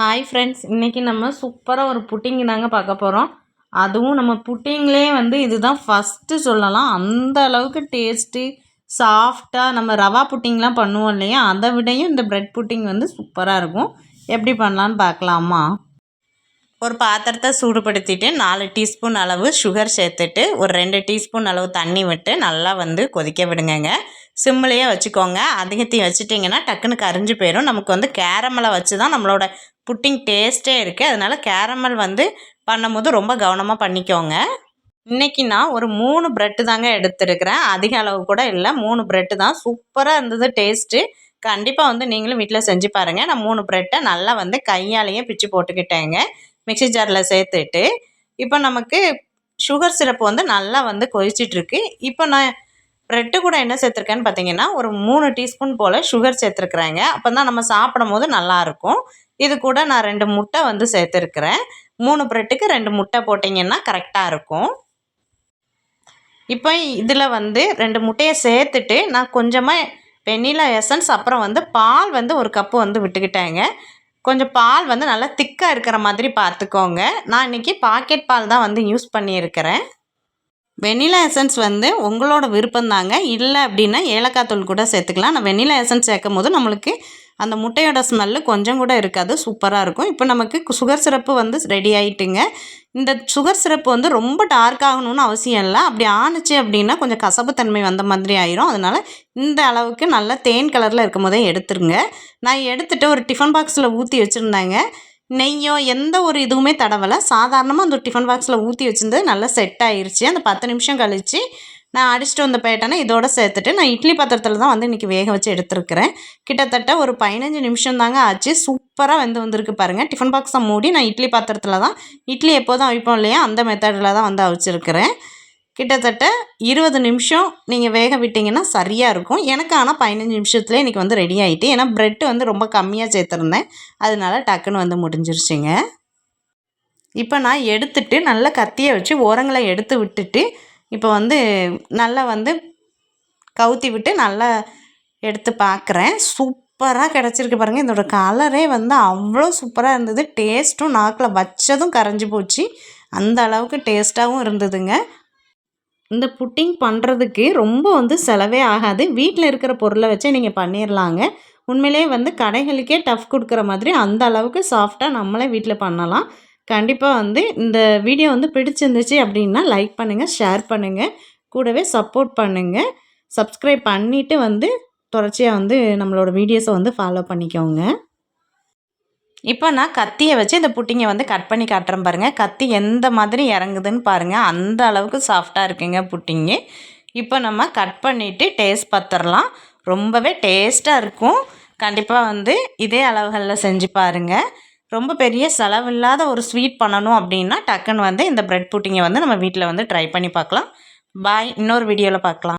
Hi friends இன்றைக்கி நம்ம சூப்பராக ஒரு புட்டிங் தாங்க பார்க்க போகிறோம் அதுவும் நம்ம புட்டிங்லேயே வந்து இதுதான் ஃபஸ்ட்டு சொல்லலாம். அந்த அளவுக்கு டேஸ்ட்டு சாஃப்டாக நம்ம ரவா புட்டிங்லாம் பண்ணுவோம் இல்லையா? அதை விடையும் இந்த ப்ரெட் புட்டிங் வந்து சூப்பராக இருக்கும். எப்படி பண்ணலான்னு பார்க்கலாமா? ஒரு பாத்திரத்தை சூடுபடுத்திட்டு நாலு டீஸ்பூன் அளவு சுகர் சேர்த்துட்டு ஒரு ரெண்டு டீஸ்பூன் அளவு தண்ணி விட்டு நல்லா வந்து கொதிக்க விடுங்கங்க. சிம்மிலேயே வச்சுக்கோங்க. அதிகத்தையும் வச்சுட்டிங்கன்னா டக்குன்னு கரிஞ்சு போயிடும் நமக்கு வந்து கேரமலை வச்சு தான் நம்மளோட புட்டிங் டேஸ்ட்டே இருக்குது அதனால் கேரமல் வந்து பண்ணும்போது ரொம்ப கவனமாக பண்ணிக்கோங்க. இன்றைக்கி நான் ஒரு மூணு ப்ரெட்டு தாங்க எடுத்துருக்கிறேன். அதிக அளவு கூட இல்லை. மூணு ப்ரெட்டு தான். சூப்பராக இருந்தது டேஸ்ட்டு. கண்டிப்பாக வந்து நீங்களும் வீட்டில் செஞ்சு பாருங்கள் நான் மூணு ப்ரெட்டை நல்லா வந்து கையாலேயே பிச்சு போட்டுக்கிட்டேங்க. மிக்சி ஜாரில் சேர்த்துட்டு. இப்போ நமக்கு சுகர் சிரப்பு வந்து நல்லா வந்து கொதிச்சிட்ருக்கு இப்போ நான் ப்ரெட்டு கூட என்ன சேர்த்துருக்கேன்னு பார்த்தீங்கன்னா ஒரு மூணு டீஸ்பூன் போல் சுகர் சேர்த்துருக்குறேங்க. அப்போ தான் நம்ம சாப்பிடும் போது நல்லாயிருக்கும் இது கூட நான் ரெண்டு முட்டை வந்து சேர்த்துருக்குறேன். மூணு ப்ரெட்டுக்கு ரெண்டு முட்டை போட்டிங்கன்னா கரெக்டாக இருக்கும். இப்போ இதில் வந்து ரெண்டு முட்டையை சேர்த்துட்டு நான் கொஞ்சமாக வெண்ணிலா எசன்ஸ் அப்புறம் வந்து பால் வந்து ஒரு கப்பு வந்து விட்டுக்கிட்டேங்க. கொஞ்சம் பால் வந்து நல்லா திக்காக இருக்கிற மாதிரி பார்த்துக்கோங்க. நான் இன்றைக்கி பாக்கெட் பால் தான் வந்து யூஸ் பண்ணியிருக்கிறேன். வெண்ணிலா எசன்ஸ் வந்து உங்களோட விருப்பம் தாங்க இல்லை அப்படின்னா ஏலக்காய் தூள் கூட சேர்த்துக்கலாம். நான் வெண்ணிலா எசன்ஸ் சேர்க்கும் போது நம்மளுக்கு அந்த முட்டையோட ஸ்மெல்லு கொஞ்சம் கூட இருக்காது. சூப்பராக இருக்கும். இப்போ நமக்கு சுகர் சிரப்பு வந்து ரெடி ஆகிட்டுங்க இந்த சுகர் சிரப்பு வந்து ரொம்ப டார்க் ஆகணும்னு அவசியம் இல்லை. அப்படி ஆணுச்சு அப்படின்னா கொஞ்சம் கசப்புத்தன்மை வந்த மாதிரி ஆயிரும். அதனால் இந்த அளவுக்கு நல்லா தேன் கலரில் இருக்கும் போதே எடுத்துருங்க. நான் எடுத்துகிட்டு ஒரு டிஃபன் பாக்ஸில் ஊற்றி வச்சுருந்தேங்க. நெய்யோ எந்த ஒரு இதுவுமே தடவலை. சாதாரணமாக அந்த டிஃபன் பாக்ஸில் ஊற்றி வச்சுருந்தது நல்லா செட் ஆயிடுச்சு அந்த பத்து நிமிஷம் கழித்து நான் அடிச்சுட்டு வந்து பேட்டனை இதோட சேர்த்துட்டு நான் இட்லி பாத்திரத்தில் தான் வந்து இன்றைக்கி வேக வச்சு எடுத்துருக்கிறேன். கிட்டத்தட்ட ஒரு பதினஞ்சு நிமிஷம் தாங்க ஆச்சு. சூப்பராக வந்து வந்திருக்கு பாருங்கள் டிஃபன் பாக்ஸை மூடி நான் இட்லி பாத்திரத்தில் தான் இட்லி எப்போதும் அவிப்போம் இல்லையா? அந்த மெத்தடில் தான் வந்து அவிச்சிருக்கிறேன். கிட்டத்தட்ட இருபது நிமிஷம் நீங்கள் வேக விட்டிங்கன்னா சரியாக இருக்கும். எனக்கு ஆனால் பதினஞ்சு நிமிஷத்துலேயே இன்றைக்கி வந்து ரெடி ஆகிட்டு ஏன்னா ப்ரெட்டு வந்து ரொம்ப கம்மியாக சேர்த்துருந்தேன். அதனால டக்குன்னு வந்து முடிஞ்சிருச்சுங்க. இப்போ நான் எடுத்துட்டு நல்லா கத்தியை வச்சு ஓரங்களை எடுத்து விட்டுட்டு இப்போ வந்து நல்லா வந்து கவுத்தி விட்டு நல்லா எடுத்து பார்க்குறேன் சூப்பராக கிடச்சிருக்கு பாருங்கள் இதோட கலரே வந்து அவ்வளோ சூப்பராக இருந்தது. டேஸ்ட்டும் நாக்கில் வச்சதும் கரைஞ்சி போச்சு. அந்த அளவுக்கு டேஸ்ட்டாகவும் இருந்ததுங்க. இந்த புட்டிங் பண்ணுறதுக்கு ரொம்ப வந்து செலவே ஆகாது. வீட்டில் இருக்கிற பொருளை வச்சே நீங்கள் பண்ணிடலாங்க உண்மையிலே வந்து கடைகளுக்கே டஃப் கொடுக்குற மாதிரி அந்த அளவுக்கு சாஃப்டாக நம்மளே வீட்டில் பண்ணலாம். கண்டிப்பாக வந்து இந்த வீடியோ வந்து பிடிச்சிருந்துச்சு அப்படின்னா லைக் பண்ணுங்கள் ஷேர் பண்ணுங்கள் கூடவே சப்போர்ட் பண்ணுங்கள் சப்ஸ்கிரைப் பண்ணிவிட்டு வந்து தொடர்ச்சியாக வந்து நம்மளோட வீடியோஸை வந்து ஃபாலோ பண்ணிக்கோங்க. இப்போ நான் கத்தியை வச்சு இந்த புட்டிங்கை வந்து கட் பண்ணி காட்டுறேன் பாருங்கள் கத்தி எந்த மாதிரி இறங்குதுன்னு பாருங்கள் அந்த அளவுக்கு சாஃப்டாக இருக்குங்க புட்டிங்கு. இப்போ நம்ம கட் பண்ணிவிட்டு டேஸ்ட் பார்த்துடலாம் ரொம்பவே டேஸ்ட்டாக இருக்கும். கண்டிப்பாக வந்து இதே அளவுகளில் செஞ்சு பாருங்கள் ரொம்ப பெரிய செலவில்லாத ஒரு ஸ்வீட் பண்ணணும் அப்படின்னா டக்குன்னு வந்து இந்த ப்ரெட் புட்டிங்கை வந்து நம்ம வீட்டில் வந்து ட்ரை பண்ணி பார்க்கலாம். பாய் இன்னொரு வீடியோவில் பார்க்கலாம்.